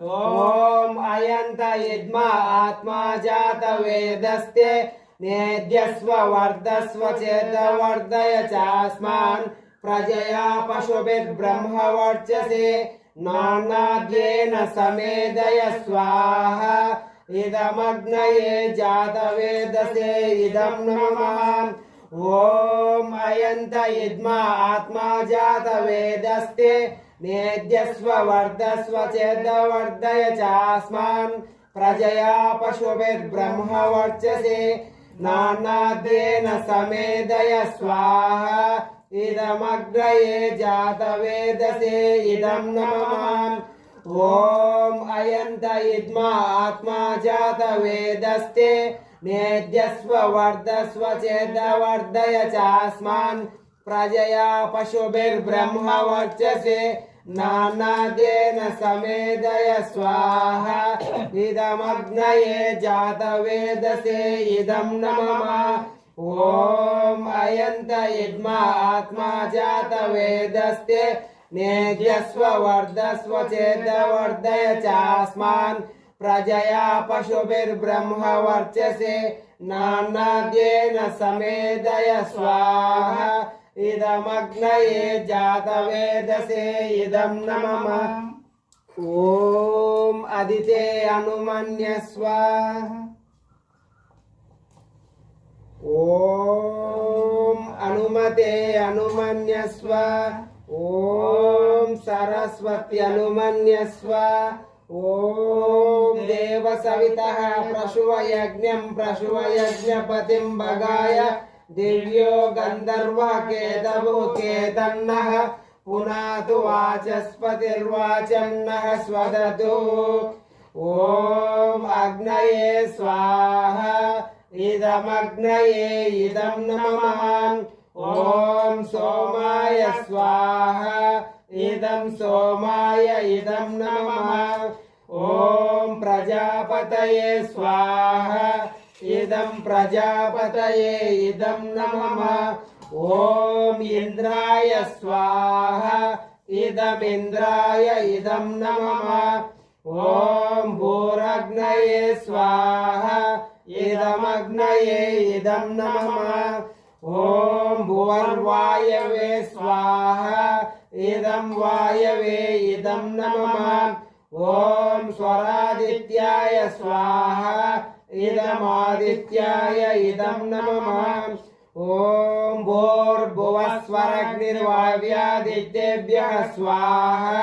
ఓం అయంత యద్మ ఆత్మా జాత వేదస్తే నేద్యస్వ వర్ధస్వ చేత వర్ధయ చాస్మాన్ ప్రజయా పశుభిర్బ్రహ్మవర్చసే నానాద్యేన సమేదయ స్వాహ ఇదమగ్నయే జాతవేదసే ఇదం నమః ఓం అయంత యద్మ ఆత్మా జాతవేదస్తే నేద్యస్వ వర్ధస్వ చేదవర్ధయ చాస్మాన్ ప్రజయా పశుభిర్బ్రహ్మవర్చసే నానాద్యేన సమేదయ స్వాహ. ఇదమగ్రయే జాతవేదసే. ఇదం నమః ఓం అయంత ఇద్మ ఆత్మా జాతవేదస్తే. నేద్యస్వ వర్ధస్వ प्रजया पशुर्ब्रह्म वर्चसे नानादेन समेदय स्वाहा। इदमग्नये जातवेदसे। इदं नमः। ॐ अयन्त इद्मा आत्मा जातवेदस्ते। नेद्यस्व वर्धस्व चेदवर्धय चास्मान्। प्रजया पशुभिर्ब्रह्म वर्चसे नानाद्येन समेदय स्वाहा। ఇదమగ్నయే జాతవేదసే ఇదం నమః ఓం అదితే అనుమన్యస్వ ఓం అనుమతే అనుమన్యస్వ ఓం సరస్వతి అనుమన్యస్వ ఓం దేవ సవిత ప్రశువ యజ్ఞం ప్రశువ యజ్ఞపతిం భగాయ दिव्यो गन्धर्वः केतवो केतन्नः पुनातु वाचस्पतिर्वाचं नः स्वदतु ॐ अग्नये स्वाहा, इदमग्नये इदं नमः। ॐ सोमाय स्वाहा, इदं सोमाय इदं नमः। ॐ प्रजापतये स्वाहा ఇదం ప్రజాపతయే ఇదం నమః ఓం ఇంద్రాయ స్వాహ ఇదమింద్రాయ ఇదం నమః ఓం భూరగ్నయే స్వాహ ఇదమగ్నయే ఇదం నమః ఓం భువర్వాయవే స్వాహ ఇదం వాయవే ఇదం నమః ఓం స్వరాదిత్యాయ స్వాహ ఇదమాదిత్యాయ ఇదం నమః. ఓం భూర్భువస్వరగ్నిర్వావ్యాదిత్యేభ్యः స్వాహ.